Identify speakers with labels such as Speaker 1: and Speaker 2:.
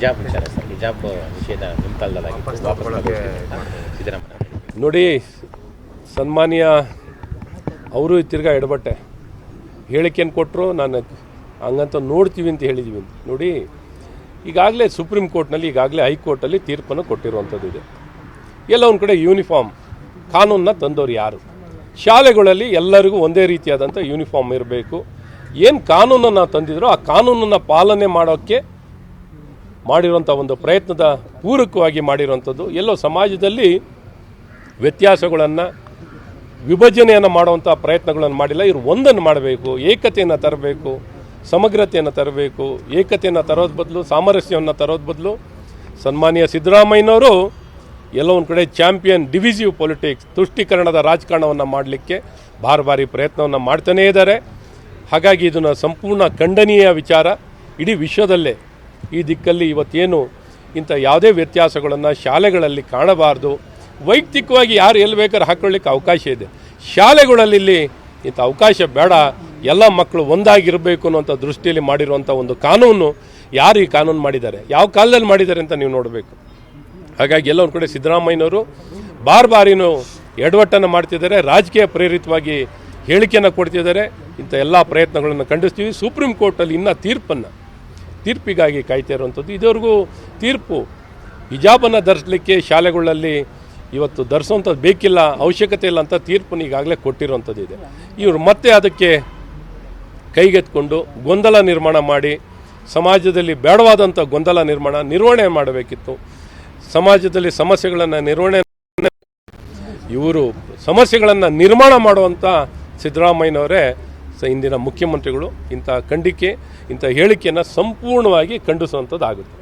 Speaker 1: ಹಿಜಾಬ್ ವಿಚಾರ ಸರ್. ಹಿಜಾಬ್ ನಿಷೇಧ ನಿಮ್ಮ
Speaker 2: ನೋಡಿ ಸನ್ಮಾನ್ಯ ಅವರು ತಿರ್ಗಾ ಎಡಬಟ್ಟೆ. ಹೇಳಿಕೆಯನ್ನು ಕೊಟ್ಟರು ನಾನು ಹಂಗಂತ ನೋಡ್ತೀವಿ ಅಂತ ಹೇಳಿದ್ದೀವಿ ಅಂತ. ನೋಡಿ ಈಗಾಗಲೇ ಸುಪ್ರೀಂ ಕೋರ್ಟ್ನಲ್ಲಿ ಈಗಾಗಲೇ ಹೈಕೋರ್ಟಲ್ಲಿ ತೀರ್ಪನ್ನು ಕೊಟ್ಟಿರುವಂಥದ್ದು ಇದೆ. ಎಲ್ಲ ಒಂದು ಕಡೆ ಯೂನಿಫಾರ್ಮ್ ಕಾನೂನನ್ನ ತಂದವರು ಯಾರು? ಶಾಲೆಗಳಲ್ಲಿ ಎಲ್ಲರಿಗೂ ಒಂದೇ ರೀತಿಯಾದಂಥ ಯೂನಿಫಾರ್ಮ್ ಇರಬೇಕು. ಏನು ಕಾನೂನನ್ನು ತಂದಿದ್ರು ಆ ಕಾನೂನನ್ನು ಪಾಲನೆ ಮಾಡೋಕ್ಕೆ ಮಾಡಿರುವಂಥ ಒಂದು ಪ್ರಯತ್ನದ ಪೂರಕವಾಗಿ ಮಾಡಿರುವಂಥದ್ದು. ಎಲ್ಲೋ ಸಮಾಜದಲ್ಲಿ ವ್ಯತ್ಯಾಸಗಳನ್ನು, ವಿಭಜನೆಯನ್ನು ಮಾಡುವಂಥ ಪ್ರಯತ್ನಗಳನ್ನು ಮಾಡಿಲ್ಲ. ಇವರು ಒಂದನ್ನು ಮಾಡಬೇಕು, ಏಕತೆಯನ್ನು ತರಬೇಕು, ಸಮಗ್ರತೆಯನ್ನು ತರಬೇಕು, ಏಕತೆಯನ್ನು ತರೋದು ಬದಲು, ಸಾಮರಸ್ಯವನ್ನು ತರೋದು ಬದಲು. ಸನ್ಮಾನ್ಯ ಸಿದ್ದರಾಮಯ್ಯನವರು ಎಲ್ಲೋ ಒಂದು ಕಡೆ ಚಾಂಪಿಯನ್ ಡಿವಿಸಿವ್ ಪೊಲಿಟಿಕ್ಸ್, ತುಷ್ಟೀಕರಣದ ರಾಜಕಾರಣವನ್ನು ಮಾಡಲಿಕ್ಕೆ ಬಾರಿ ಬಾರಿ ಪ್ರಯತ್ನವನ್ನು ಮಾಡ್ತಾನೇ ಇದ್ದಾರೆ. ಹಾಗಾಗಿ ಇದನ್ನು ಸಂಪೂರ್ಣ ಖಂಡನೀಯ ವಿಚಾರ ಇಡೀ ವಿಶ್ವದಲ್ಲೇ ಈ ದಿಕ್ಕಲ್ಲಿ ಇವತ್ತೇನು ಇಂಥ ಯಾವುದೇ ವ್ಯತ್ಯಾಸಗಳನ್ನು ಶಾಲೆಗಳಲ್ಲಿ ಕಾಣಬಾರ್ದು. ವೈಯಕ್ತಿಕವಾಗಿ ಯಾರು ಎಲ್ಲಿ ಬೇಕಾದ್ರೆ ಹಾಕೊಳ್ಳಿಕ್ಕೆ ಅವಕಾಶ ಇದೆ. ಶಾಲೆಗಳಲ್ಲಿ ಇಲ್ಲಿ ಇಂಥ ಅವಕಾಶ ಬೇಡ. ಎಲ್ಲ ಮಕ್ಕಳು ಒಂದಾಗಿರಬೇಕು ಅನ್ನೋಂಥ ದೃಷ್ಟಿಯಲ್ಲಿ ಮಾಡಿರುವಂಥ ಒಂದು ಕಾನೂನು ಯಾರು ಈ ಕಾನೂನು ಮಾಡಿದ್ದಾರೆ? ಯಾವ ಕಾಲದಲ್ಲಿ ಮಾಡಿದ್ದಾರೆ ಅಂತ ನೀವು ನೋಡಬೇಕು. ಹಾಗಾಗಿ ಎಲ್ಲ ಒಂದು ಕಡೆ ಸಿದ್ದರಾಮಯ್ಯನವರು ಬಾರ್ ಬಾರಿನೂ ಎಡವಟ್ಟನ್ನು ಮಾಡ್ತಿದ್ದಾರೆ. ರಾಜಕೀಯ ಪ್ರೇರಿತವಾಗಿ ಹೇಳಿಕೆಯನ್ನು ಕೊಡ್ತಿದ್ದಾರೆ. ಇಂಥ ಎಲ್ಲ ಪ್ರಯತ್ನಗಳನ್ನು ಖಂಡಿಸ್ತೀವಿ. ಸುಪ್ರೀಂ ಕೋರ್ಟಲ್ಲಿ ಇನ್ನೂ ತೀರ್ಪನ್ನು ತೀರ್ಪಿಗಾಗಿ ಕಾಯ್ತಾ ಇರುವಂಥದ್ದು ಇದುವರೆಗೂ ತೀರ್ಪು ಹಿಜಾಬನ್ನು ಧರಿಸಲಿಕ್ಕೆ ಶಾಲೆಗಳಲ್ಲಿ ಇವತ್ತು ಧರಿಸುವಂಥದ್ದು ಬೇಕಿಲ್ಲ, ಅವಶ್ಯಕತೆ ಇಲ್ಲ ಅಂತ ತೀರ್ಪನ್ನು ಈಗಾಗಲೇ ಕೊಟ್ಟಿರುವಂಥದ್ದು ಇದೆ. ಇವರು ಮತ್ತೆ ಅದಕ್ಕೆ ಕೈಗೆತ್ಕೊಂಡು ಗೊಂದಲ ನಿರ್ಮಾಣ ಮಾಡಿ, ಸಮಾಜದಲ್ಲಿ ಬೇಡವಾದಂಥ ಗೊಂದಲ ನಿರ್ಮಾಣ, ನಿರ್ವಹಣೆ ಮಾಡಬೇಕಿತ್ತು. ಸಮಾಜದಲ್ಲಿ ಸಮಸ್ಯೆಗಳನ್ನು ನಿರ್ವಹಣೆ ಇವರು ಸಮಸ್ಯೆಗಳನ್ನು ನಿರ್ಮಾಣ ಮಾಡುವಂಥ ಸಿದ್ದರಾಮಯ್ಯನವರೇ ಸ ಇಂದಿನ ಮುಖ್ಯಮಂತ್ರಿಗಳು ಇಂಥ ಖಂಡಿಕೆ ಇಂಥ ಹೇಳಿಕೆಯನ್ನು ಸಂಪೂರ್ಣವಾಗಿ ಖಂಡಿಸುವಂಥದ್ದಾಗುತ್ತೆ